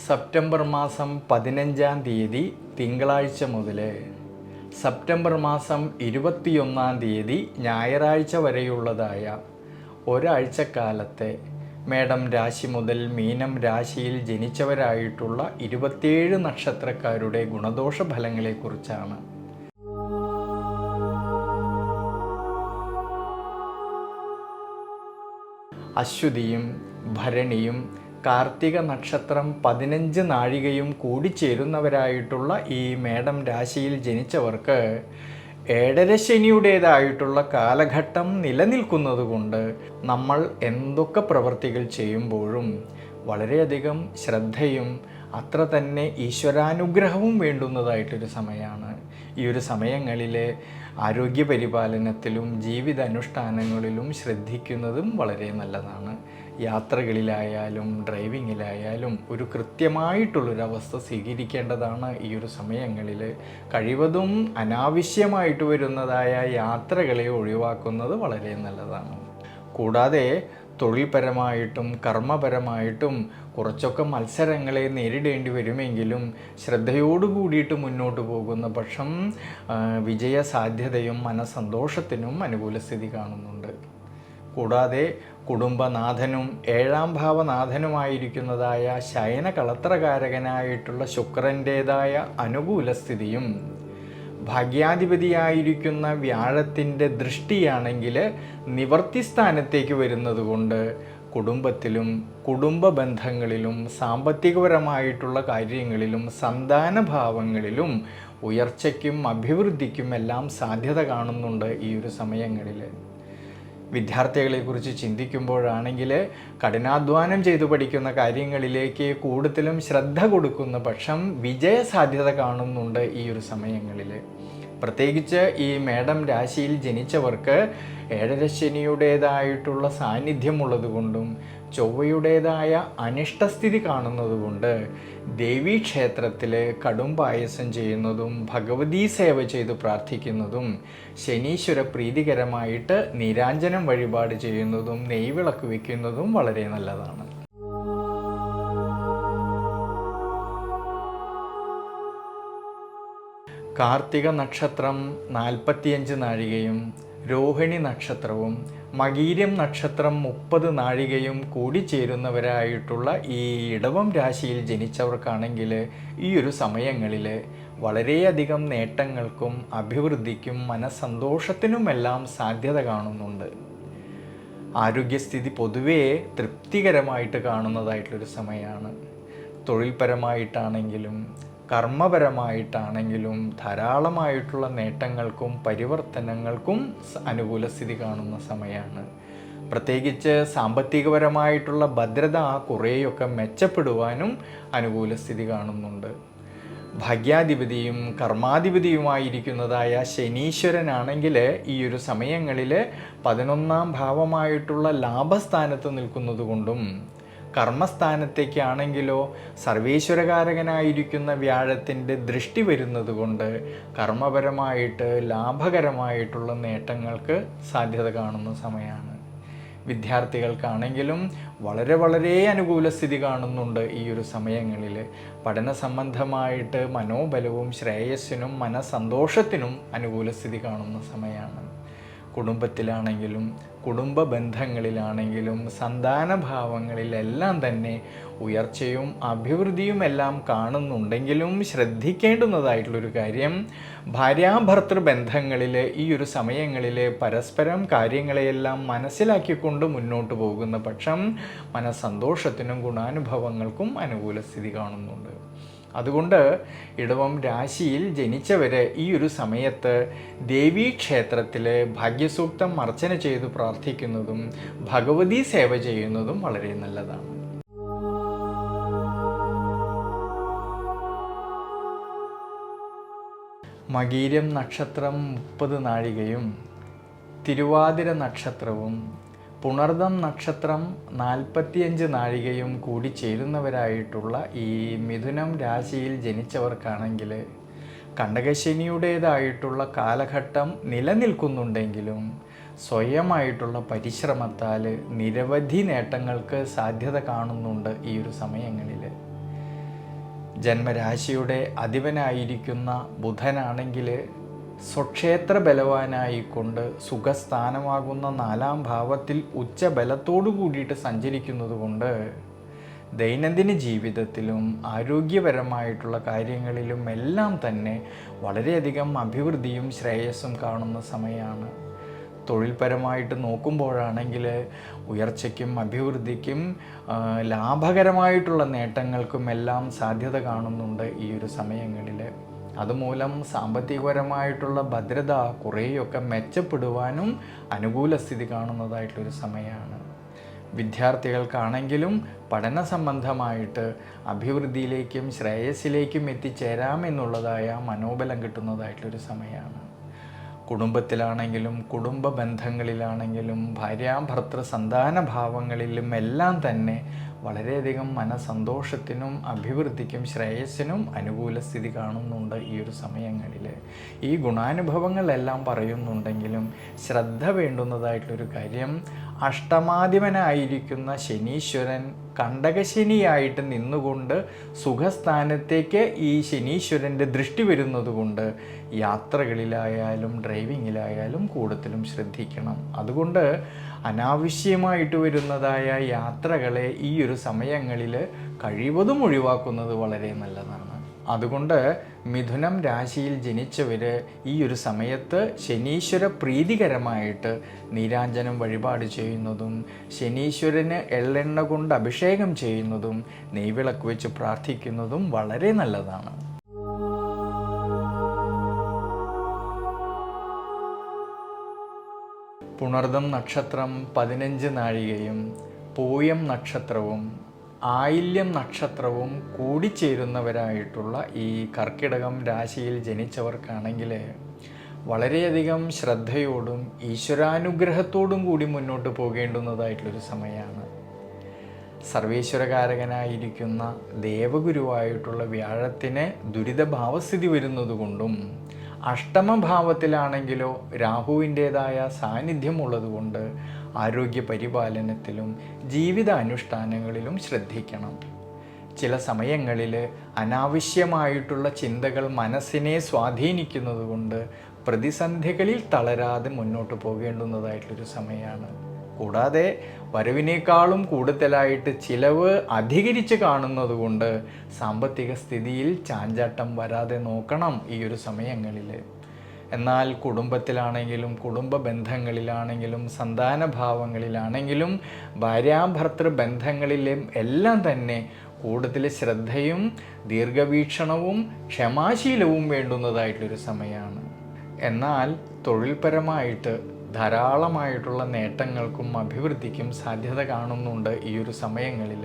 September മാസം പതിനഞ്ചാം തീയതി തിങ്കളാഴ്ച മുതൽ സെപ്റ്റംബർ മാസം ഇരുപത്തിയൊന്നാം തീയതി ഞായറാഴ്ച വരെയുള്ളതായ ഒരാഴ്ചക്കാലത്തെ മേടം രാശി മുതൽ മീനം രാശിയിൽ ജനിച്ചവരായിട്ടുള്ള ഇരുപത്തിയേഴ് നക്ഷത്രക്കാരുടെ ഗുണദോഷ ഫലങ്ങളെക്കുറിച്ചാണ് അശ്വതിയും ഭരണിയും കാർത്തിക നക്ഷത്രം പതിനഞ്ച് നാഴികയും കൂടിച്ചേരുന്നവരായിട്ടുള്ള ഈ മേടം രാശിയിൽ ജനിച്ചവർക്ക് ഏഴര ശനിയുടേതായിട്ടുള്ള കാലഘട്ടം നിലനിൽക്കുന്നതുകൊണ്ട് നമ്മൾ എന്തൊക്കെ പ്രവർത്തികൾ ചെയ്യുമ്പോഴും വളരെയധികം ശ്രദ്ധയും അത്ര തന്നെ ഈശ്വരാനുഗ്രഹവും വേണ്ടുന്നതായിട്ടൊരു സമയമാണ്. ഈ ഒരു സമയങ്ങളിൽ ആരോഗ്യ പരിപാലനത്തിലും ജീവിത അനുഷ്ഠാനങ്ങളിലും ശ്രദ്ധിക്കുന്നതും വളരെ നല്ലതാണ്. യാത്രകളിലായാലും ഡ്രൈവിങ്ങിലായാലും ഒരു കൃത്യമായിട്ടുള്ളൊരവസ്ഥ സ്വീകരിക്കേണ്ടതാണ് ഈ ഒരു സമയങ്ങളിൽ കഴിവതും അനാവശ്യമായിട്ട് വരുന്നതായ യാത്രകളെ ഒഴിവാക്കുന്നത് വളരെ നല്ലതാണ്. കൂടാതെ തൊഴിൽപരമായിട്ടും കർമ്മപരമായിട്ടും കുറച്ചൊക്കെ മത്സരങ്ങളെ നേരിടേണ്ടി വരുമെങ്കിലും ശ്രദ്ധയോടു കൂടിയിട്ട് മുന്നോട്ട് പോകുന്ന പക്ഷം വിജയസാധ്യതയും വിജയ സാധ്യതയും മനസന്തോഷത്തിനും അനുകൂല സ്ഥിതി കാണുന്നുണ്ട്. കൂടാതെ കുടുംബനാഥനും ഏഴാം ഭാവനാഥനുമായിരിക്കുന്നതായ ശയന കളത്രകാരകനായിട്ടുള്ള ശുക്രന്റേതായ അനുകൂല സ്ഥിതിയും ഭാഗ്യാധിപതിയായിരിക്കുന്ന വ്യാഴത്തിന്റെ ദൃഷ്ടിയാണെങ്കിൽ നിവർത്തിസ്ഥാനത്തേക്ക് വരുന്നതുകൊണ്ട് വരുന്നത് കുടുംബത്തിലും കുടുംബ ബന്ധങ്ങളിലും സാമ്പത്തികപരമായിട്ടുള്ള കാര്യങ്ങളിലും സന്താനഭാവങ്ങളിലും ഉയർച്ചയ്ക്കും അഭിവൃദ്ധിക്കും എല്ലാം സാധ്യത കാണുന്നുണ്ട് ഈ ഒരു സമയങ്ങളിൽ. വിദ്യാർത്ഥികളെക്കുറിച്ച് ചിന്തിക്കുമ്പോഴാണെങ്കിൽ കഠിനാധ്വാനം ചെയ്തു പഠിക്കുന്ന കാര്യങ്ങളിലേക്ക് കൂടുതലും ശ്രദ്ധ കൊടുക്കുന്ന പക്ഷം വിജയ സാധ്യത കാണുന്നുണ്ട് ഈ ഒരു സമയങ്ങളിൽ പ്രത്യേകിച്ച് ഈ മേഡം രാശിയിൽ ജനിച്ചവർക്ക് ഏഴരശനിയുടേതായിട്ടുള്ള ശനിയുടേതായിട്ടുള്ള സാന്നിധ്യമുള്ളത് കൊണ്ടും ചൊവ്വയുടേതായ അനിഷ്ടസ്ഥിതി കാണുന്നതുകൊണ്ട് ദേവീക്ഷേത്രത്തിൽ കടും പായസം ചെയ്യുന്നതും ഭഗവതീ സേവ ചെയ്ത് പ്രാർത്ഥിക്കുന്നതും ശനീശ്വര പ്രീതികരമായിട്ട് നിരാഞ്ജനം വഴിപാട് ചെയ്യുന്നതും നെയ്വിളക്ക് വയ്ക്കുന്നതും വളരെ നല്ലതാണ്. കാർത്തിക നക്ഷത്രം നാൽപ്പത്തിയഞ്ച് നാഴികയും രോഹിണി നക്ഷത്രവും മകീരം നക്ഷത്രം മുപ്പത് നാഴികയും കൂടി ചേരുന്നവരായിട്ടുള്ള ഈ ഇടവം രാശിയിൽ ജനിച്ചവർക്കാണെങ്കിൽ ഈ ഒരു സമയങ്ങളിൽ വളരെയധികം നേട്ടങ്ങൾക്കും അഭിവൃദ്ധിക്കും മനസ്സന്തോഷത്തിനുമെല്ലാം സാധ്യത കാണുന്നുണ്ട്. ആരോഗ്യസ്ഥിതി പൊതുവേ തൃപ്തികരമായിട്ട് കാണുന്നതായിട്ടുള്ളൊരു സമയമാണ്. തൊഴിൽപരമായിട്ടാണെങ്കിലും കർമ്മപരമായിട്ടാണെങ്കിലും ധാരാളമായിട്ടുള്ള നേട്ടങ്ങൾക്കും പരിവർത്തനങ്ങൾക്കും അനുകൂല സ്ഥിതി കാണുന്ന സമയമാണ് പ്രത്യേകിച്ച് സാമ്പത്തികപരമായിട്ടുള്ള ഭദ്രത കുറേയൊക്കെ മെച്ചപ്പെടുവാനും അനുകൂല സ്ഥിതി കാണുന്നുണ്ട്. ഭാഗ്യാധിപതിയും കർമാധിപതിയുമായിരിക്കുന്നതായ ശനീശ്വരനാണെങ്കിൽ ഈ ഒരു സമയങ്ങളിൽ പതിനൊന്നാം ഭാവമായിട്ടുള്ള ലാഭസ്ഥാനത്ത് നിൽക്കുന്നത് കൊണ്ടും കർമ്മസ്ഥാനത്തേക്കാണെങ്കിലോ സർവേശ്വരകാരകനായിരിക്കുന്ന വ്യാഴത്തിന്റെ ദൃഷ്ടി വരുന്നത് കൊണ്ട് കർമ്മപരമായിട്ട് ലാഭകരമായിട്ടുള്ള നേട്ടങ്ങൾക്ക് സാധ്യത കാണുന്ന സമയമാണ്. വിദ്യാർത്ഥികൾക്കാണെങ്കിലും വളരെ വളരെ അനുകൂല സ്ഥിതി കാണുന്നുണ്ട് ഈ ഒരു സമയങ്ങളിൽ. പഠന സംബന്ധമായിട്ട് മനോബലവും ശ്രേയസ്സിനും മനസന്തോഷത്തിനും അനുകൂല സ്ഥിതി കാണുന്ന സമയമാണ്. കുടുംബത്തിലാണെങ്കിലും കുടുംബ ബന്ധങ്ങളിലാണെങ്കിലും സന്താനഭാവങ്ങളിലെല്ലാം തന്നെ ഉയർച്ചയും അഭിവൃദ്ധിയും എല്ലാം കാണുന്നുണ്ടെങ്കിലും ശ്രദ്ധിക്കേണ്ടുന്നതായിട്ടുള്ളൊരു കാര്യം. ഭാര്യാഭർത്തൃ ബന്ധങ്ങളിൽ ഈ ഒരു സമയങ്ങളിൽ പരസ്പരം കാര്യങ്ങളെയെല്ലാം മനസ്സിലാക്കിക്കൊണ്ട് മുന്നോട്ട് പോകുന്ന പക്ഷം മനസ്സന്തോഷത്തിനും ഗുണാനുഭവങ്ങൾക്കും അനുകൂല സ്ഥിതി കാണുന്നുണ്ട്. അതുകൊണ്ട് ഇടവം രാശിയിൽ ജനിച്ചവർ ഈ ഒരു സമയത്ത് ദേവീ ക്ഷേത്രത്തിൽ ഭാഗ്യസൂക്തം അർച്ചന ചെയ്ത് പ്രാർത്ഥിക്കുന്നതും ഭഗവതി സേവ ചെയ്യുന്നതും വളരെ നല്ലതാണ്. മകീരം നക്ഷത്രം മുപ്പത് നാഴികയും തിരുവാതിര നക്ഷത്രവും പുണർദം നക്ഷത്രം നാൽപ്പത്തിയഞ്ച് നാഴികയും കൂടി ചേരുന്നവരായിട്ടുള്ള ഈ മിഥുനം രാശിയിൽ ജനിച്ചവർക്കാണെങ്കിൽ കണ്ടകശനിയുടേതായിട്ടുള്ള കാലഘട്ടം നിലനിൽക്കുന്നുണ്ടെങ്കിലും സ്വയമായിട്ടുള്ള പരിശ്രമത്താൽ നിരവധി നേട്ടങ്ങൾക്ക് സാധ്യത കാണുന്നുണ്ട് ഈ ഒരു സമയങ്ങളിൽ. ജന്മരാശിയുടെ അധിപനായിരിക്കുന്ന ബുധനാണെങ്കിൽ സ്വക്ഷേത്ര ബലവാനായിക്കൊണ്ട് സുഖസ്ഥാനമാകുന്ന നാലാം ഭാവത്തിൽ ഉച്ച ബലത്തോടു കൂടിയിട്ട് സഞ്ചരിക്കുന്നത് കൊണ്ട് ദൈനംദിന ജീവിതത്തിലും ആരോഗ്യപരമായിട്ടുള്ള കാര്യങ്ങളിലും എല്ലാം തന്നെ വളരെയധികം അഭിവൃദ്ധിയും ശ്രേയസ്സും കാണുന്ന സമയമാണ് തൊഴിൽപരമായിട്ട് നോക്കുമ്പോഴാണെങ്കിൽ ഉയർച്ചയ്ക്കും അഭിവൃദ്ധിക്കും ലാഭകരമായിട്ടുള്ള നേട്ടങ്ങൾക്കും എല്ലാം സാധ്യത കാണുന്നുണ്ട് ഈ ഒരു സമയങ്ങളിൽ അതുമൂലം സാമ്പത്തികപരമായിട്ടുള്ള ഭദ്രത കുറേയൊക്കെ മെച്ചപ്പെടുവാനും അനുകൂല സ്ഥിതി കാണുന്നതായിട്ടൊരു സമയമാണ് വിദ്യാർത്ഥികൾക്കാണെങ്കിലും പഠന സംബന്ധമായിട്ട് അഭിവൃദ്ധിയിലേക്കും ശ്രേയസ്സിലേക്കും എത്തിച്ചേരാമെന്നുള്ളതായ മനോബലം കിട്ടുന്നതായിട്ടൊരു സമയമാണ് കുടുംബത്തിലാണെങ്കിലും കുടുംബ ബന്ധങ്ങളിലാണെങ്കിലും ഭാര്യാഭർത്തൃ സന്താന ഭാവങ്ങളിലും എല്ലാം തന്നെ വളരെയധികം മനസന്തോഷത്തിനും അഭിവൃദ്ധിക്കും ശ്രേയസ്സിനും അനുകൂല സ്ഥിതി കാണുന്നുണ്ട് ഈ ഒരു സമയങ്ങളിൽ ഈ ഗുണാനുഭവങ്ങളെല്ലാം പറയുന്നുണ്ടെങ്കിലും ശ്രദ്ധ വേണ്ടുന്നതായിട്ടൊരു കാര്യം അഷ്ടമാധിപനായിരിക്കുന്ന ശനീശ്വരൻ കണ്ടകശനിയായിട്ട് നിന്നുകൊണ്ട് സുഖസ്ഥാനത്തേക്ക് ഈ ശനീശ്വരന്റെ ദൃഷ്ടി വരുന്നതുകൊണ്ട് യാത്രകളിലായാലും ഡ്രൈവിങ്ങിലായാലും കൂടുതലും ശ്രദ്ധിക്കണം. അതുകൊണ്ട് അനാവശ്യമായിട്ട് വരുന്നതായ യാത്രകളെ ഈ ഒരു സമയങ്ങളിൽ കഴിവതും ഒഴിവാക്കുന്നത് വളരെ നല്ലതാണ്. അതുകൊണ്ട് മിഥുനം രാശിയിൽ ജനിച്ചവർ ഈ ഒരു സമയത്ത് ശനീശ്വര പ്രീതികരമായിട്ട് നീരാഞ്ജനം വഴിപാട് ചെയ്യുന്നതും ശനീശ്വരന് എള്ളെണ്ണ കൊണ്ട് അഭിഷേകം ചെയ്യുന്നതും നെയ്വിളക്ക് വെച്ച് പ്രാർത്ഥിക്കുന്നതും വളരെ നല്ലതാണ്. പുണർദം നക്ഷത്രം പതിനഞ്ച് നാഴികയും പൂയം നക്ഷത്രവും ആയില്യം നക്ഷത്രവും കൂടിച്ചേരുന്നവരായിട്ടുള്ള ഈ കർക്കിടകം രാശിയിൽ ജനിച്ചവർക്കാണെങ്കിൽ വളരെയധികം ശ്രദ്ധയോടും ഈശ്വരാനുഗ്രഹത്തോടും കൂടി മുന്നോട്ട് പോകേണ്ടുന്നതായിട്ടുള്ളൊരു സമയമാണ് സർവേശ്വരകാരകനായിരിക്കുന്ന ദേവഗുരുവായിട്ടുള്ള വ്യാഴത്തിന് ദുരിതഭാവസ്ഥിതി വരുന്നതുകൊണ്ടും അഷ്ടമഭാവത്തിലാണെങ്കിലോ രാഹുവിന്റേതായ സാന്നിധ്യമുള്ളതുകൊണ്ട് ആരോഗ്യ പരിപാലനത്തിലും ജീവിത അനുഷ്ഠാനങ്ങളിലും ശ്രദ്ധിക്കണം. ചില സമയങ്ങളിൽ അനാവശ്യമായിട്ടുള്ള ചിന്തകൾ മനസ്സിനെ സ്വാധീനിക്കുന്നതുകൊണ്ട് പ്രതിസന്ധികളിൽ തളരാതെ മുന്നോട്ട് പോകേണ്ടുന്നതായിട്ടൊരു സമയമാണ്. കൂടാതെ വരവിനേക്കാളും കൂടുതലായിട്ട് ചിലവ് അധികരിച്ച് കാണുന്നത് കൊണ്ട് സാമ്പത്തിക സ്ഥിതിയിൽ ചാഞ്ചാട്ടം വരാതെ നോക്കണം ഈ ഒരു സമയങ്ങളിൽ എന്നാൽ കുടുംബത്തിലാണെങ്കിലും കുടുംബ ബന്ധങ്ങളിലാണെങ്കിലും സന്താന ഭാവങ്ങളിലാണെങ്കിലും ഭാര്യാഭർത്തൃ ബന്ധങ്ങളിലും എല്ലാം തന്നെ കൂടുതൽ ശ്രദ്ധയും ദീർഘവീക്ഷണവും ക്ഷമാശീലവും വേണ്ടുന്നതായിട്ടൊരു സമയമാണ് എന്നാൽ തൊഴിൽപരമായിട്ട് ധാരാളമായിട്ടുള്ള നേട്ടങ്ങൾക്കും അഭിവൃദ്ധിക്കും സാധ്യത കാണുന്നുണ്ട് ഈ ഒരു സമയങ്ങളിൽ.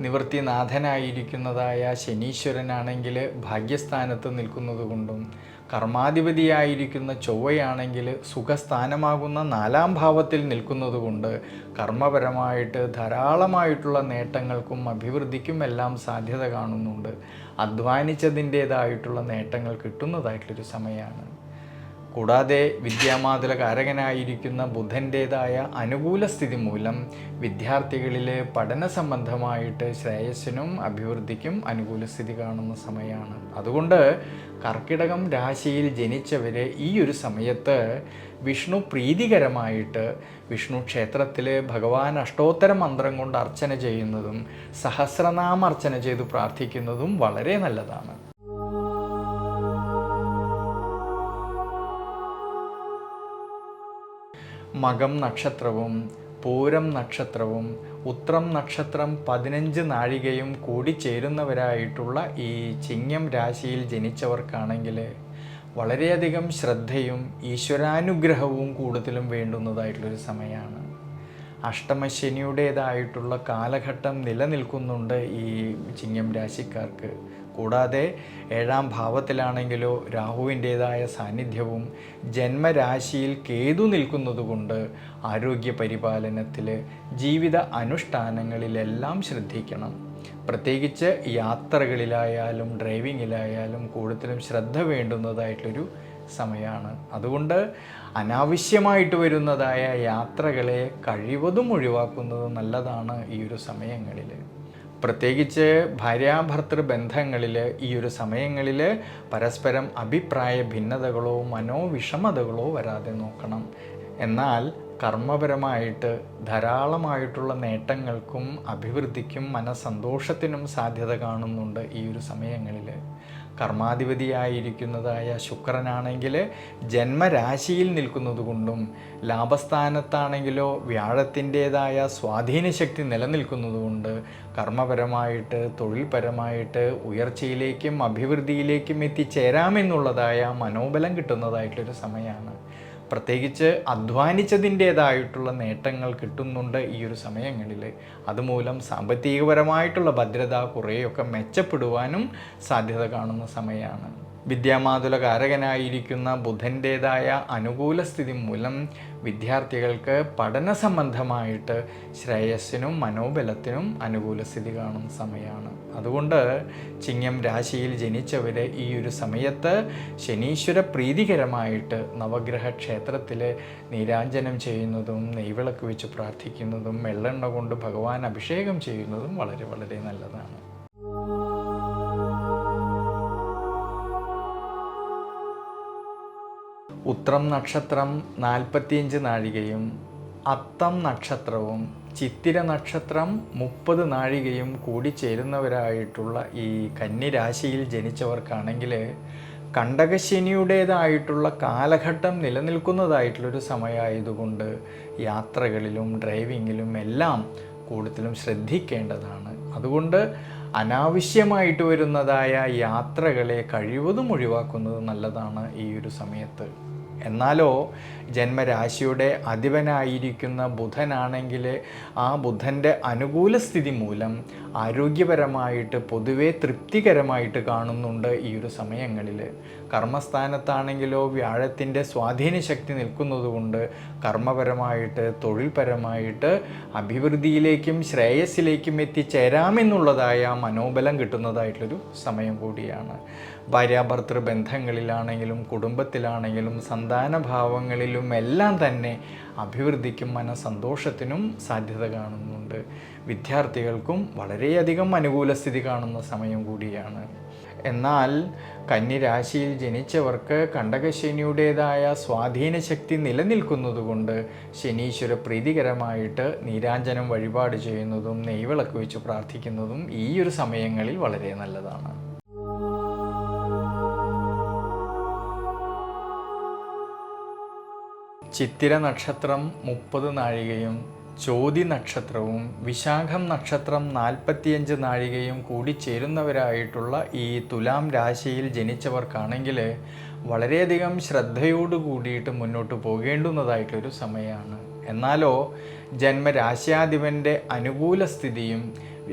നിവൃത്തിനാഥനായിരിക്കുന്നതായ ശനീശ്വരനാണെങ്കിൽ ഭാഗ്യസ്ഥാനത്ത് നിൽക്കുന്നത് കൊണ്ടും കർമാധിപതിയായിരിക്കുന്ന ചൊവ്വയാണെങ്കിൽ സുഖസ്ഥാനമാകുന്ന നാലാം ഭാവത്തിൽ നിൽക്കുന്നത് കൊണ്ട് കർമ്മപരമായിട്ട് ധാരാളമായിട്ടുള്ള നേട്ടങ്ങൾക്കും അഭിവൃദ്ധിക്കും എല്ലാം സാധ്യത കാണുന്നുണ്ട്. അധ്വാനിച്ചതിന്റേതായിട്ടുള്ള നേട്ടങ്ങൾ കിട്ടുന്നതായിട്ടുള്ളൊരു സമയമാണ്. കൂടാതെ വിദ്യാമാതുല കാരകനായിരിക്കുന്ന ബുധന്റേതായ അനുകൂല സ്ഥിതി മൂലം വിദ്യാർത്ഥികളിൽ പഠന സംബന്ധമായിട്ട് ശ്രേയസ്സിനും അഭിവൃദ്ധിക്കും അനുകൂല സ്ഥിതി കാണുന്ന സമയമാണ് അതുകൊണ്ട് കർക്കിടകം രാശിയിൽ ജനിച്ചവർ ഈ ഒരു സമയത്ത് വിഷ്ണു പ്രീതികരമായിട്ട് വിഷ്ണു ക്ഷേത്രത്തിൽ ഭഗവാൻ അഷ്ടോത്തര മന്ത്രം കൊണ്ട് അർച്ചന ചെയ്യുന്നതും സഹസ്രനാമർച്ചന ചെയ്ത് പ്രാർത്ഥിക്കുന്നതും വളരെ നല്ലതാണ്. മകം നക്ഷത്രവും പൂരം നക്ഷത്രവും ഉത്രം നക്ഷത്രം പതിനഞ്ച് നാഴികയും കൂടി ചേരുന്നവരായിട്ടുള്ള ഈ ചിങ്ങം രാശിയിൽ ജനിച്ചവർക്കാണെങ്കിൽ വളരെയധികം ശ്രദ്ധയും ഈശ്വരാനുഗ്രഹവും കൂടുതലും വേണ്ടുന്നതായിട്ടുള്ളൊരു സമയമാണ് അഷ്ടമശനിയുടേതായിട്ടുള്ള കാലഘട്ടം നിലനിൽക്കുന്നുണ്ട് ഈ ചിങ്ങം രാശിക്കാർക്ക്. കൂടാതെ ഏഴാം ഭാവത്തിലാണെങ്കിലോ രാഹുവിന്റേതായ സാന്നിധ്യവും ജന്മരാശിയിൽ കേതു നിൽക്കുന്നതുകൊണ്ട് ആരോഗ്യ പരിപാലനത്തിൽ ജീവിത അനുഷ്ഠാനങ്ങളിലെല്ലാം ശ്രദ്ധിക്കണം. പ്രത്യേകിച്ച് യാത്രകളിലായാലും ഡ്രൈവിങ്ങിലായാലും കൂടുതലും ശ്രദ്ധ വേണ്ടുന്നതായിട്ടൊരു സമയമാണ് അതുകൊണ്ട് അനാവശ്യമായിട്ട് വരുന്നതായ യാത്രകളെ കഴിവതും ഒഴിവാക്കുന്നത് നല്ലതാണ് ഈ ഒരു സമയങ്ങളിൽ പ്രത്യേകിച്ച് ഭാര്യാഭർത്തൃ ബന്ധങ്ങളിൽ ഈ ഒരു സമയങ്ങളിൽ പരസ്പരം അഭിപ്രായ ഭിന്നതകളോ മനോവിഷമതകളോ വരാതെ നോക്കണം. എന്നാൽ കർമ്മപരമായിട്ട് ധാരാളമായിട്ടുള്ള നേട്ടങ്ങൾക്കും അഭിവൃദ്ധിക്കും മനസന്തോഷത്തിനും സാധ്യത കാണുന്നുണ്ട് ഈ ഒരു സമയങ്ങളിൽ കർമാധിപതിയായിരിക്കുന്നതായ ശുക്രനാണെങ്കിൽ ജന്മരാശിയിൽ നിൽക്കുന്നത് കൊണ്ടും ലാഭസ്ഥാനത്താണെങ്കിലോ വ്യാഴത്തിന്റേതായ സ്വാധീനശക്തി നിലനിൽക്കുന്നതുകൊണ്ട് കർമ്മപരമായിട്ട് തൊഴിൽപരമായിട്ട് ഉയർച്ചയിലേക്കും അഭിവൃദ്ധിയിലേക്കും എത്തിച്ചേരാമെന്നുള്ളതായ മനോബലം കിട്ടുന്നതായിട്ടൊരു സമയമാണ്. പ്രത്യേകിച്ച് അധ്വാനിച്ചതിന്റേതായിട്ടുള്ള നേട്ടങ്ങൾ കിട്ടുന്നുണ്ട് ഈ ഒരു സമയങ്ങളിൽ അതുമൂലം സാമ്പത്തികപരമായിട്ടുള്ള ഭദ്രത കുറേയൊക്കെ മെച്ചപ്പെടുവാനും സാധ്യത കാണുന്ന സമയമാണ്. വിദ്യാമാതുല കാരകനായിരിക്കുന്ന ബുധന്റേതായ അനുകൂല സ്ഥിതി മൂലം വിദ്യാർത്ഥികൾക്ക് പഠന സംബന്ധമായിട്ട് ശ്രേയസ്സിനും മനോബലത്തിനും അനുകൂല സ്ഥിതി കാണുന്ന സമയമാണ് അതുകൊണ്ട് ചിങ്ങം രാശിയിൽ ജനിച്ചവർ ഈ ഒരു സമയത്ത് ശനീശ്വര പ്രീതികരമായിട്ട് നവഗ്രഹ ക്ഷേത്രത്തിൽ നീരാഞ്ജനം ചെയ്യുന്നതും നെയ്വിളക്ക് വെച്ച് പ്രാർത്ഥിക്കുന്നതും വെള്ളെണ്ണ കൊണ്ട് ഭഗവാൻ അഭിഷേകം ചെയ്യുന്നതും വളരെ വളരെ നല്ലതാണ്. ഉത്രം നക്ഷത്രം നാൽപ്പത്തിയഞ്ച് നാഴികയും അത്തം നക്ഷത്രവും ചിത്തിര നക്ഷത്രം മുപ്പത് നാഴികയും കൂടി ചേരുന്നവരായിട്ടുള്ള ഈ കന്നിരാശിയിൽ ജനിച്ചവർക്കാണെങ്കിൽ കണ്ടകശനിയുടേതായിട്ടുള്ള കാലഘട്ടം നിലനിൽക്കുന്നതായിട്ടുള്ളൊരു സമയമായതുകൊണ്ട് യാത്രകളിലും ഡ്രൈവിങ്ങിലും എല്ലാം കൂടുതലും ശ്രദ്ധിക്കേണ്ടതാണ്. അതുകൊണ്ട് അനാവശ്യമായിട്ട് വരുന്നതായ യാത്രകളെ കഴിവതും ഒഴിവാക്കുന്നത് നല്ലതാണ് ഈ ഒരു സമയത്ത്. എന്നാലോ ജന്മരാശിയുടെ അധിപനായിരിക്കുന്ന ബുധനാണെങ്കിൽ ആ ബുധന്റെ അനുകൂല സ്ഥിതി മൂലം ആരോഗ്യപരമായിട്ട് പൊതുവെ തൃപ്തികരമായിട്ട് കാണുന്നുണ്ട് ഈ ഒരു സമയങ്ങളിൽ. കർമ്മസ്ഥാനത്താണെങ്കിലോ വ്യാഴത്തിന്റെ സ്വാധീന ശക്തി നിൽക്കുന്നതുകൊണ്ട് കർമ്മപരമായിട്ട് തൊഴിൽപരമായിട്ട് അഭിവൃദ്ധിയിലേക്കും ശ്രേയസ്സിലേക്കും എത്തിച്ചേരാമെന്നുള്ളതായ മനോബലം കിട്ടുന്നതായിട്ടുള്ളൊരു സമയം കൂടിയാണ്. ഭാര്യാഭർത്തൃ ബന്ധങ്ങളിലാണെങ്കിലും കുടുംബത്തിലാണെങ്കിലും സന്താനഭാവങ്ങളിലും എല്ലാം തന്നെ അഭിവൃദ്ധിക്കും മനസന്തോഷത്തിനും സാധ്യത കാണുന്നുണ്ട്. വിദ്യാർത്ഥികൾക്കും വളരെയധികം അനുകൂല സ്ഥിതി കാണുന്ന സമയം കൂടിയാണ്. എന്നാൽ കന്നിരാശിയിൽ ജനിച്ചവർക്ക് കണ്ടകശനിയുടേതായ സ്വാധീന ശക്തി നിലനിൽക്കുന്നതുകൊണ്ട് ശനീശ്വര പ്രീതികരമായിട്ട് നീരാഞ്ജനം വഴിപാട് ചെയ്യുന്നതും നെയ്വിളക്ക് വെച്ച് പ്രാർത്ഥിക്കുന്നതും ഈ ഒരു സമയങ്ങളിൽ വളരെ നല്ലതാണ്. ചിത്തിര നക്ഷത്രം മുപ്പത് നാഴികയും ചോതി നക്ഷത്രവും വിശാഖം നക്ഷത്രം നാൽപ്പത്തിയഞ്ച് നാഴികയും കൂടി ചേരുന്നവരായിട്ടുള്ള ഈ തുലാം രാശിയിൽ ജനിച്ചവർക്കാണെങ്കിൽ വളരെയധികം ശ്രദ്ധയോട് കൂടിയിട്ട് മുന്നോട്ട് പോകേണ്ടുന്നതായിട്ടൊരു സമയമാണ് എന്നാലോ ജന്മരാശ്യാധിപന്റെ അനുകൂല സ്ഥിതിയും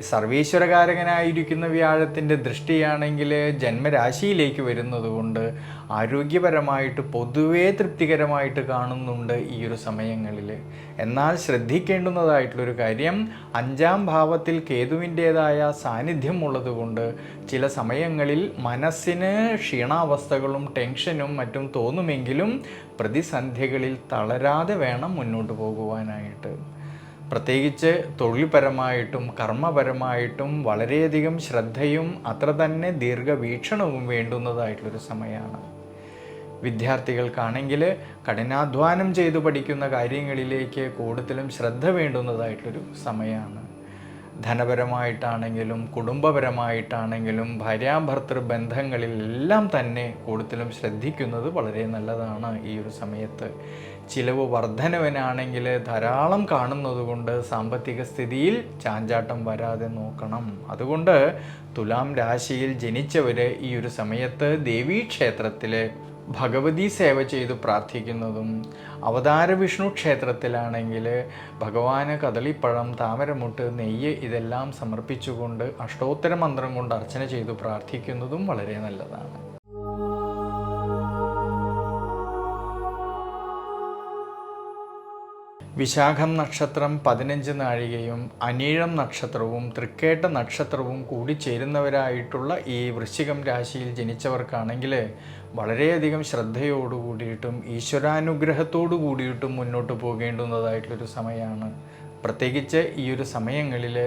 സർവീശ്വരകാരകനായിരിക്കുന്ന വ്യാഴത്തിന്റെ ദൃഷ്ടിയാണെങ്കിൽ ജന്മരാശിയിലേക്ക് വരുന്നതുകൊണ്ട് ആരോഗ്യപരമായിട്ട് പൊതുവേ തൃപ്തികരമായിട്ട് കാണുന്നുണ്ട് ഈ ഒരു സമയങ്ങളിൽ. എന്നാൽ ശ്രദ്ധിക്കേണ്ടുന്നതായിട്ടുള്ളൊരു കാര്യം അഞ്ചാം ഭാവത്തിൽ കേതുവിന്റേതായ സാന്നിധ്യം ഉള്ളതുകൊണ്ട് ചില സമയങ്ങളിൽ മനസ്സിന് ക്ഷീണാവസ്ഥകളും ടെൻഷനും മറ്റും തോന്നുമെങ്കിലും പ്രതിസന്ധികളിൽ തളരാതെ വേണം മുന്നോട്ട് പോകുവാനായിട്ട്. പ്രത്യേകിച്ച് തൊഴിൽപരമായിട്ടും കർമ്മപരമായിട്ടും വളരെയധികം ശ്രദ്ധയും അത്ര തന്നെ ദീർഘവീക്ഷണവും വേണ്ടുന്നതായിട്ടുള്ളൊരു സമയമാണ്. വിദ്യാർത്ഥികൾക്കാണെങ്കിൽ കഠിനാധ്വാനം ചെയ്തു പഠിക്കുന്ന കാര്യങ്ങളിലേക്ക് കൂടുതലും ശ്രദ്ധ വേണ്ടുന്നതായിട്ടൊരു സമയമാണ്. ധനപരമായിട്ടാണെങ്കിലും കുടുംബപരമായിട്ടാണെങ്കിലും ഭാര്യാഭർത്തൃ ബന്ധങ്ങളിലെല്ലാം തന്നെ കൂടുതലും ശ്രദ്ധിക്കുന്നത് വളരെ നല്ലതാണ് ഈ ഒരു സമയത്ത്. ചിലവ് വർധനവിനാണെങ്കിൽ ധാരാളം കാണുന്നതുകൊണ്ട് സാമ്പത്തിക സ്ഥിതിയിൽ ചാഞ്ചാട്ടം വരാതെ നോക്കണം. അതുകൊണ്ട് തുലാം രാശിയിൽ ജനിച്ചവർ ഈ ഒരു സമയത്ത് ദേവീക്ഷേത്രത്തിൽ ഭഗവതി സേവ ചെയ്ത് പ്രാർത്ഥിക്കുന്നതും അവതാര വിഷ്ണു ക്ഷേത്രത്തിലാണെങ്കിൽ ഭഗവാന് കദളിപ്പഴം താമരമുട്ട് നെയ്യ് ഇതെല്ലാം സമർപ്പിച്ചുകൊണ്ട് അഷ്ടോത്തര മന്ത്രം കൊണ്ട് അർച്ചന ചെയ്തു പ്രാർത്ഥിക്കുന്നതും വളരെ നല്ലതാണ്. വിശാഖം നക്ഷത്രം പതിനഞ്ച് നാഴികയും അനീഴം നക്ഷത്രവും തൃക്കേട്ട നക്ഷത്രവും കൂടി ചേരുന്നവരായിട്ടുള്ള ഈ വൃശ്ചികം രാശിയിൽ ജനിച്ചവർക്കാണെങ്കിൽ വളരെയധികം ശ്രദ്ധയോടു കൂടിയിട്ടും ഈശ്വരാനുഗ്രഹത്തോടു കൂടിയിട്ടും മുന്നോട്ട് പോകേണ്ടുന്നതായിട്ടുള്ളൊരു സമയമാണ്. പ്രത്യേകിച്ച് ഈ ഒരു സമയങ്ങളിൽ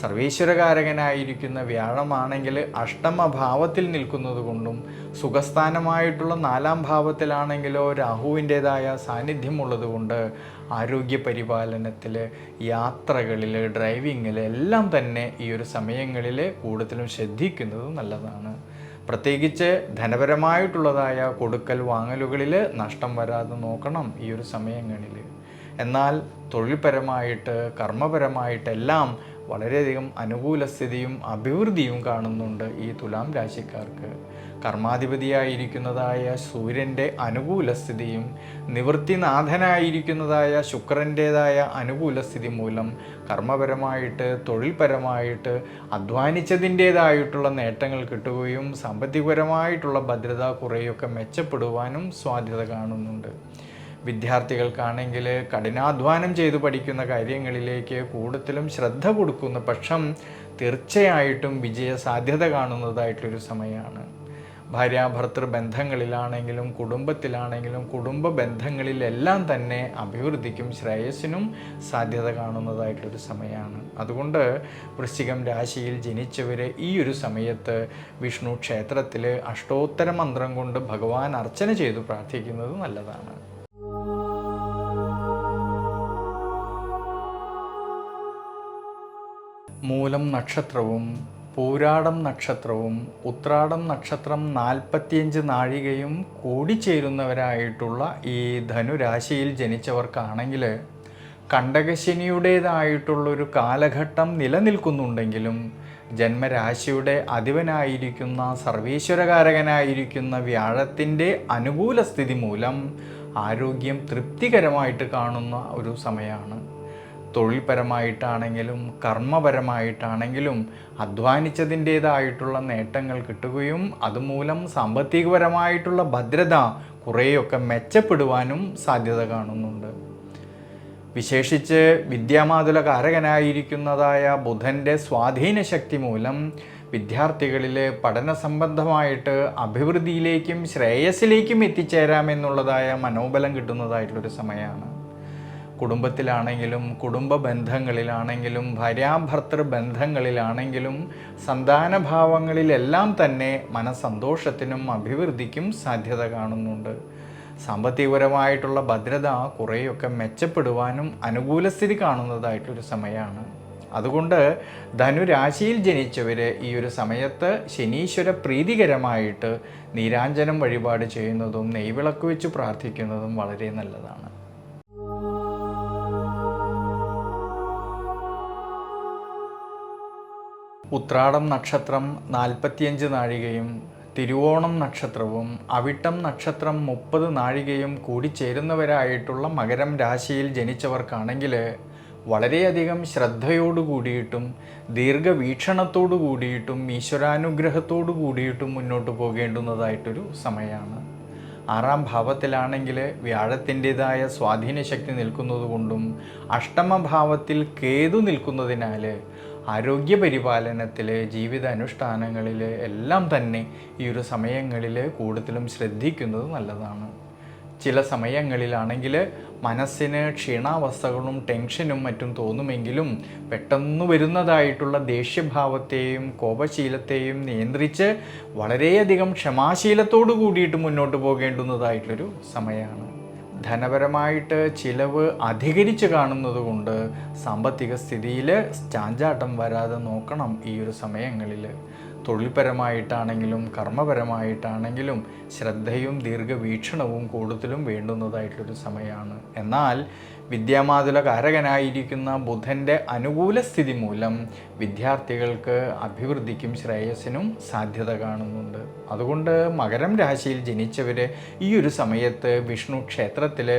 സർവീശ്വരകാരകനായിരിക്കുന്ന വ്യാഴമാണെങ്കിൽ അഷ്ടമഭാവത്തിൽ നിൽക്കുന്നത് കൊണ്ടും സുഖസ്ഥാനമായിട്ടുള്ള നാലാം ഭാവത്തിലാണെങ്കിലോ രാഹുവിന്റേതായ സാന്നിധ്യമുള്ളത് കൊണ്ട് ആരോഗ്യ പരിപാലനത്തിൽ യാത്രകളിൽ ഡ്രൈവിങ്ങിൽ എല്ലാം തന്നെ ഈ ഒരു സമയങ്ങളിൽ കൂടുതലും ശ്രദ്ധിക്കുന്നത് നല്ലതാണ്. പ്രത്യേകിച്ച് ധനപരമായിട്ടുള്ളതായ കൊടുക്കൽ വാങ്ങലുകളിൽ നഷ്ടം വരാതെ നോക്കണം ഈ ഒരു സമയങ്ങളിൽ എന്നാൽ തൊഴിൽപരമായിട്ട് കർമ്മപരമായിട്ടെല്ലാം വളരെയധികം അനുകൂല സ്ഥിതിയും അഭിവൃദ്ധിയും കാണുന്നുണ്ട് ഈ തുലാം രാശിക്കാർക്ക്. കർമാധിപതിയായിരിക്കുന്നതായ സൂര്യന്റെ അനുകൂല സ്ഥിതിയും നിവൃത്തിനാഥനായിരിക്കുന്നതായ ശുക്രന്റേതായ അനുകൂല സ്ഥിതി മൂലം കർമ്മപരമായിട്ട് തൊഴിൽപരമായിട്ട് അധ്വാനിച്ചതിന്റേതായിട്ടുള്ള നേട്ടങ്ങൾ കിട്ടുകയും സാമ്പത്തികപരമായിട്ടുള്ള ഭദ്രത കുറേയൊക്കെ മെച്ചപ്പെടുവാനും സാധ്യത കാണുന്നുണ്ട്. വിദ്യാർത്ഥികൾക്കാണെങ്കിൽ കഠിനാധ്വാനം ചെയ്തു പഠിക്കുന്ന കാര്യങ്ങളിലേക്ക് കൂടുതലും ശ്രദ്ധ കൊടുക്കുന്ന പക്ഷം തീർച്ചയായിട്ടും വിജയ സാധ്യത കാണുന്നതായിട്ടൊരു സമയമാണ് ഭാര്യാഭർത്തൃ ബന്ധങ്ങളിലാണെങ്കിലും കുടുംബത്തിലാണെങ്കിലും കുടുംബ ബന്ധങ്ങളിലെല്ലാം തന്നെ അഭിവൃദ്ധിക്കും ശ്രേയസ്സിനും സാധ്യത കാണുന്നതായിട്ടൊരു സമയമാണ് അതുകൊണ്ട് വൃശ്ചികം രാശിയിൽ ജനിച്ചവർ ഈ ഒരു സമയത്ത് വിഷ്ണു ക്ഷേത്രത്തിൽ അഷ്ടോത്തര മന്ത്രം കൊണ്ട് ഭഗവാൻ അർച്ചന ചെയ്തു പ്രാർത്ഥിക്കുന്നത് നല്ലതാണ്. മൂലം നക്ഷത്രവും പൂരാടം നക്ഷത്രവും ഉത്രാടം നക്ഷത്രം നാൽപ്പത്തിയഞ്ച് നാഴികയും കൂടിച്ചേരുന്നവരായിട്ടുള്ള ഈ ധനുരാശിയിൽ ജനിച്ചവർക്കാണെങ്കിൽ കണ്ടകശനിയുടേതായിട്ടുള്ളൊരു കാലഘട്ടം നിലനിൽക്കുന്നുണ്ടെങ്കിലും ജന്മരാശിയുടെ അധിപനായിരിക്കുന്ന സർവീശ്വരകാരകനായിരിക്കുന്ന വ്യാഴത്തിന്റെ അനുകൂല സ്ഥിതി മൂലം ആരോഗ്യം തൃപ്തികരമായിട്ട് കാണുന്ന ഒരു സമയമാണ്. തൊഴിൽപരമായിട്ടാണെങ്കിലും കർമ്മപരമായിട്ടാണെങ്കിലും അധ്വാനിച്ചതിന്റേതായിട്ടുള്ള നേട്ടങ്ങൾ കിട്ടുകയും അതുമൂലം സാമ്പത്തികപരമായിട്ടുള്ള ഭദ്രത കുറേയൊക്കെ മെച്ചപ്പെടുവാനും സാധ്യത കാണുന്നുണ്ട്. വിശേഷിച്ച് വിദ്യാമാതുല കാരകനായിരിക്കുന്നതായ ബുധന്റെ സ്വാധീന ശക്തി മൂലം വിദ്യാർത്ഥികളിൽ പഠന സംബന്ധമായിട്ട് അഭിവൃദ്ധിയിലേക്കും ശ്രേയസ്സിലേക്കും എത്തിച്ചേരാമെന്നുള്ളതായ മനോബലം കിട്ടുന്നതായിട്ടുള്ളൊരു സമയമാണ്. കുടുംബത്തിലാണെങ്കിലും കുടുംബ ബന്ധങ്ങളിലാണെങ്കിലും ഭാര്യാഭർത്തൃ ബന്ധങ്ങളിലാണെങ്കിലും സന്താനഭാവങ്ങളിലെല്ലാം തന്നെ മനസ്സന്തോഷത്തിനും അഭിവൃദ്ധിക്കും സാധ്യത കാണുന്നുണ്ട്. സാമ്പത്തികപരമായിട്ടുള്ള ഭദ്രത കുറേയൊക്കെ മെച്ചപ്പെടുവാനും അനുകൂല സ്ഥിതി കാണുന്നതായിട്ടൊരു സമയമാണ് അതുകൊണ്ട് ധനുരാശിയിൽ ജനിച്ചവർ ഈ ഒരു സമയത്ത് ശനീശ്വര പ്രീതികരമായിട്ട് നീരാഞ്ജനം വഴിപാട് ചെയ്യുന്നതും നെയ്വിളക്ക് വെച്ച് പ്രാർത്ഥിക്കുന്നതും വളരെ നല്ലതാണ്. ഉത്രാടം നക്ഷത്രം നാൽപ്പത്തിയഞ്ച് നാഴികയും തിരുവോണം നക്ഷത്രവും അവിട്ടം നക്ഷത്രം മുപ്പത് നാഴികയും കൂടിച്ചേരുന്നവരായിട്ടുള്ള മകരം രാശിയിൽ ജനിച്ചവർക്കാണെങ്കിൽ വളരെയധികം ശ്രദ്ധയോടു കൂടിയിട്ടും ദീർഘവീക്ഷണത്തോടു കൂടിയിട്ടും ഈശ്വരാനുഗ്രഹത്തോടു കൂടിയിട്ടും മുന്നോട്ട് പോകേണ്ടുന്നതായിട്ടൊരു സമയമാണ്. ആറാം ഭാവത്തിലാണെങ്കിൽ വ്യാഴത്തിന്റെതായ സ്വാധീനശക്തി നിൽക്കുന്നതുകൊണ്ടും നിൽക്കുന്നത് കൊണ്ടും അഷ്ടമഭാവത്തിൽ കേതു നിൽക്കുന്നതിനാൽ ആരോഗ്യ പരിപാലനത്തിൽ ജീവിത അനുഷ്ഠാനങ്ങളിൽ എല്ലാം തന്നെ ഈ ഒരു സമയങ്ങളിൽ കൂടുതലും ശ്രദ്ധിക്കുന്നത് നല്ലതാണ്. ചില സമയങ്ങളിലാണെങ്കിൽ മനസ്സിന് ക്ഷീണാവസ്ഥകളും ടെൻഷനും മറ്റും തോന്നുമെങ്കിലും പെട്ടെന്ന് വരുന്നതായിട്ടുള്ള ദേഷ്യഭാവത്തെയും കോപശീലത്തെയും നിയന്ത്രിച്ച് വളരെയധികം ക്ഷമാശീലത്തോടു കൂടിയിട്ട് മുന്നോട്ട് പോകേണ്ടുന്നതായിട്ടുള്ളൊരു സമയമാണ് ധനപരമായിട്ട് ചിലവ് അധികരിച്ച് കാണുന്നത് കൊണ്ട് സാമ്പത്തിക സ്ഥിതിയിൽ ചാഞ്ചാട്ടം വരാതെ നോക്കണം ഈ ഒരു സമയങ്ങളിൽ തൊഴിൽപരമായിട്ടാണെങ്കിലും കർമ്മപരമായിട്ടാണെങ്കിലും ശ്രദ്ധയും ദീർഘവീക്ഷണവും കൂടുതലും വേണ്ടുന്നതായിട്ടൊരു സമയമാണ് എന്നാൽ വിദ്യാമാതുല കാരകനായിരിക്കുന്ന ബുധന്റെ അനുകൂല സ്ഥിതി മൂലം വിദ്യാർത്ഥികൾക്ക് അഭിവൃദ്ധിക്കും ശ്രേയസ്സിനും സാധ്യത കാണുന്നുണ്ട്. അതുകൊണ്ട് മകരം രാശിയിൽ ജനിച്ചവർ ഈ ഒരു സമയത്ത് വിഷ്ണു ക്ഷേത്രത്തിൽ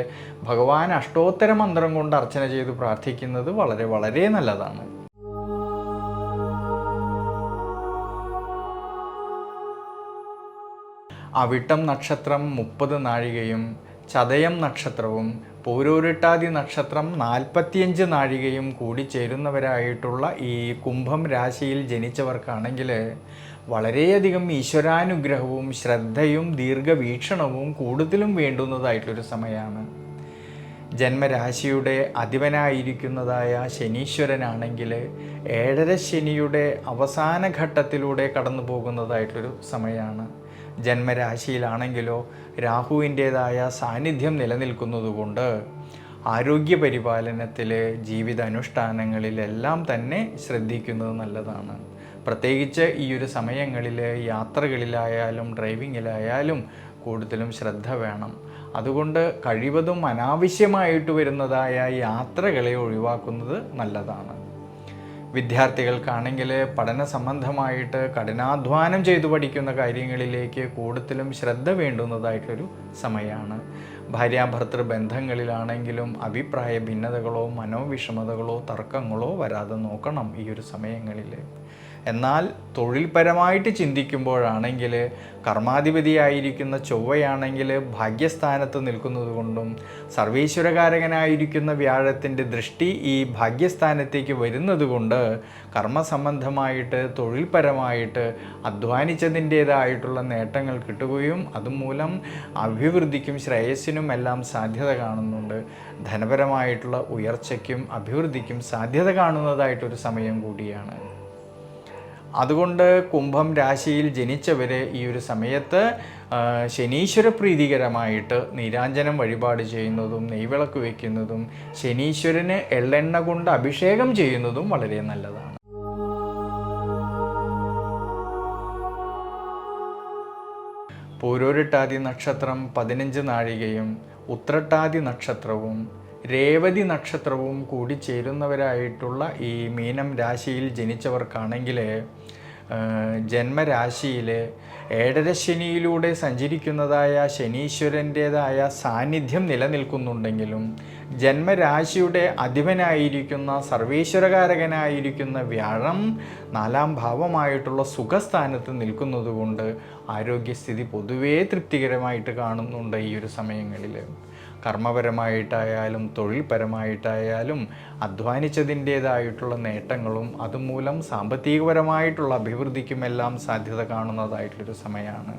ഭഗവാൻ അഷ്ടോത്തര മന്ത്രം കൊണ്ട് അർച്ചന ചെയ്ത് പ്രാർത്ഥിക്കുന്നത് വളരെ വളരെ നല്ലതാണ്. അവിട്ടം നക്ഷത്രം മുപ്പത് നാഴികയും ചതയം നക്ഷത്രവും പൂരോരിട്ടാതി നക്ഷത്രം നാൽപ്പത്തിയഞ്ച് നാഴികയും കൂടി ചേരുന്നവരായിട്ടുള്ള ഈ കുംഭം രാശിയിൽ ജനിച്ചവർക്കാണെങ്കിൽ വളരെയധികം ഈശ്വരാനുഗ്രഹവും ശ്രദ്ധയും ദീർഘവീക്ഷണവും കൂടുതലും വേണ്ടുന്നതായിട്ടുള്ളൊരു സമയമാണ്. ജന്മരാശിയുടെ അധിപനായിരിക്കുന്നതായ ശനീശ്വരനാണെങ്കിൽ ഏഴര ശനിയുടെ അവസാന ഘട്ടത്തിലൂടെ കടന്നു പോകുന്നതായിട്ടൊരു സമയമാണ്. ജന്മരാശിയിലാണെങ്കിലോ രാഹുവിന്റേതായ സാന്നിധ്യം നിലനിൽക്കുന്നതുകൊണ്ട് ആരോഗ്യ പരിപാലനത്തിൽ ജീവിതാനുഷ്ഠാനങ്ങളിലെല്ലാം തന്നെ ശ്രദ്ധിക്കുന്നത് നല്ലതാണ്. പ്രത്യേകിച്ച് ഈ ഒരു സമയങ്ങളിൽ യാത്രകളിലായാലും ഡ്രൈവിങ്ങിലായാലും കൂടുതലും ശ്രദ്ധ വേണം. അതുകൊണ്ട് കഴിവതും അനാവശ്യമായിട്ട് വരുന്നതായ യാത്രകളെ ഒഴിവാക്കുന്നത് നല്ലതാണ്. വിദ്യാർത്ഥികൾക്കാണെങ്കിൽ പഠന സംബന്ധമായിട്ട് കഠിനാധ്വാനം ചെയ്തു പഠിക്കുന്ന കാര്യങ്ങളിലേക്ക് കൂടുതലും ശ്രദ്ധ വേണ്ടുന്നതായിട്ടൊരു സമയമാണ് ഭാര്യാഭർത്തൃ ബന്ധങ്ങളിലാണെങ്കിലും അഭിപ്രായ ഭിന്നതകളോ മനോവിഷമതകളോ തർക്കങ്ങളോ വരാതെ നോക്കണം ഈ ഒരു സമയങ്ങളിൽ എന്നാൽ തൊഴിൽപരമായിട്ട് ചിന്തിക്കുമ്പോഴാണെങ്കിൽ കർമാധിപതിയായിരിക്കുന്ന ചൊവ്വയാണെങ്കിൽ ഭാഗ്യസ്ഥാനത്ത് നിൽക്കുന്നത് കൊണ്ടും സർവീശ്വരകാരകനായിരിക്കുന്ന വ്യാഴത്തിന്റെ ദൃഷ്ടി ഈ ഭാഗ്യസ്ഥാനത്തേക്ക് വരുന്നത് കൊണ്ട് കർമ്മസംബന്ധമായിട്ട് തൊഴിൽപരമായിട്ട് അധ്വാനിച്ചതിന്റേതായിട്ടുള്ള നേട്ടങ്ങൾ കിട്ടുകയും അതുമൂലം അഭിവൃദ്ധിക്കും ശ്രേയസ്സിനും എല്ലാം സാധ്യത കാണുന്നുണ്ട്. ധനപരമായിട്ടുള്ള ഉയർച്ചയ്ക്കും അഭിവൃദ്ധിക്കും സാധ്യത കാണുന്നതായിട്ടൊരു സമയം കൂടിയാണ്. അതുകൊണ്ട് കുംഭം രാശിയിൽ ജനിച്ചവർ ഈ ഒരു സമയത്ത് ശനീശ്വര പ്രീതികരമായിട്ട് നീരാഞ്ജനം വഴിപാട് ചെയ്യുന്നതും നെയ്വിളക്ക് വയ്ക്കുന്നതും ശനീശ്വരന് എള്ളെണ്ണ കൊണ്ട് അഭിഷേകം ചെയ്യുന്നതും വളരെ നല്ലതാണ്. പൂരോരിട്ടാതി നക്ഷത്രം പതിനഞ്ച് നാഴികയും ഉത്രട്ടാതി നക്ഷത്രവും രേവതി നക്ഷത്രവും കൂടി ചേരുന്നവരായിട്ടുള്ള ഈ മീനം രാശിയിൽ ജനിച്ചവർക്കാണെങ്കിൽ ജന്മരാശിയിൽ ഏഴരശനിയിലൂടെ സഞ്ചരിക്കുന്നതായ ശനീശ്വരന്റേതായ സാന്നിധ്യം നിലനിൽക്കുന്നുണ്ടെങ്കിലും ജന്മരാശിയുടെ അധിപനായിരിക്കുന്ന സർവേശ്വരകാരകനായിരിക്കുന്ന വ്യാഴം നാലാം ഭാവമായിട്ടുള്ള സുഖസ്ഥാനത്ത് നിൽക്കുന്നതുകൊണ്ട് ആരോഗ്യസ്ഥിതി പൊതുവേ തൃപ്തികരമായിട്ട് കാണുന്നുണ്ട് ഈ ഒരു സമയങ്ങളിൽ കർമ്മപരമായിട്ടായാലും തൊഴിൽപരമായിട്ടായാലും അധ്വാനിച്ചതിന്റേതായിട്ടുള്ള നേട്ടങ്ങളും അതുമൂലം സാമ്പത്തികപരമായിട്ടുള്ള അഭിവൃദ്ധിക്കുമെല്ലാം സാധ്യത കാണുന്നതായിട്ടുള്ളൊരു സമയമാണ്.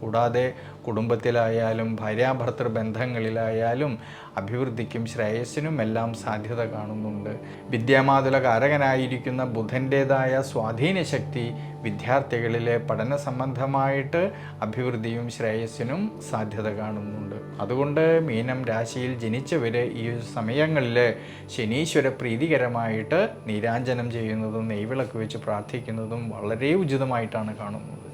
കൂടാതെ കുടുംബത്തിലായാലും ഭാര്യാഭർത്തൃ ബന്ധങ്ങളിലായാലും അഭിവൃദ്ധിക്കും ശ്രേയസ്സിനും എല്ലാം സാധ്യത കാണുന്നുണ്ട്. വിദ്യാമാതുല കാരകനായിരിക്കുന്ന ബുധന്റേതായ സ്വാധീന ശക്തി വിദ്യാർത്ഥികളിലെ പഠന സംബന്ധമായിട്ട് അഭിവൃദ്ധിയും ശ്രേയസ്സിനും സാധ്യത കാണുന്നുണ്ട്. അതുകൊണ്ട് മീനം രാശിയിൽ ജനിച്ചവർ ഈ സമയങ്ങളിൽ ശനീശ്വര പ്രീതികരമായിട്ട് നീരാഞ്ജനം ചെയ്യുന്നതും നെയ്വിളക്ക് വെച്ച് പ്രാർത്ഥിക്കുന്നതും വളരെ ഉചിതമായിട്ടാണ് കാണുന്നത്.